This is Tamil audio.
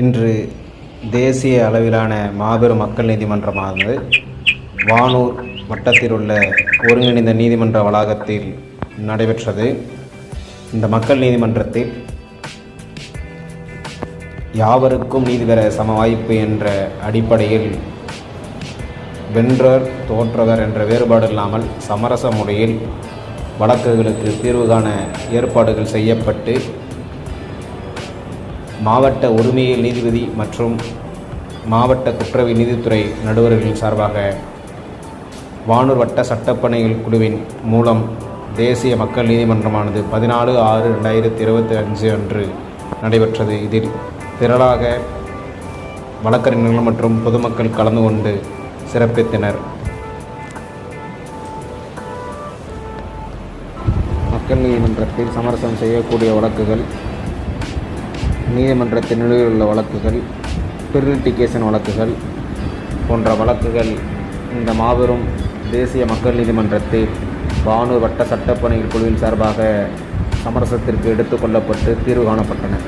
இன்று தேசிய அளவிலான மாபெரும் மக்கள் நீதிமன்றமானது வானூர் வட்டத்தில் உள்ள ஒருங்கிணைந்த நீதிமன்ற வளாகத்தில் நடைபெற்றது. இந்த மக்கள் நீதிமன்றத்தில் யாவருக்கும் நீதி பெற சம வாய்ப்பு என்ற அடிப்படையில் வென்றவர் தோற்றவர் என்ற வேறுபாடு இல்லாமல் சமரச முறையில் வழக்குகளுக்கு தீர்வு காண ஏற்பாடுகள் செய்யப்பட்டு மாவட்ட உரிமையியல் நீதிபதி மற்றும் மாவட்ட குற்றவியல் நீதித்துறை நடுவர்களின் சார்பாக வானூர் வட்ட சட்டப்பணிகள் குழுவின் மூலம் தேசிய மக்கள் நீதிமன்றமானது பதினாலு ஆறு ரெண்டாயிரத்தி இருபத்தி அஞ்சு அன்று நடைபெற்றது. இதில் திரளாக வழக்கறிஞர்கள் மற்றும் பொதுமக்கள் கலந்து கொண்டு சிறப்பித்தனர். மக்கள் நீதிமன்றத்தில் சமரசம் செய்யக்கூடிய வழக்குகள் நீதிமன்றத்தின் நிலுவையில் உள்ள வழக்குகள் பிரிலிட்டிகேஷன் வழக்குகள் போன்ற வழக்குகள் இந்த மாபெரும் தேசிய மக்கள் நீதிமன்றத்தில் வானூர் வட்ட சட்டப்பணிகள் குழுவின் சார்பாக சமரசத்திற்கு எடுத்துக்கொள்ளப்பட்டு தீர்வு காணப்பட்டன.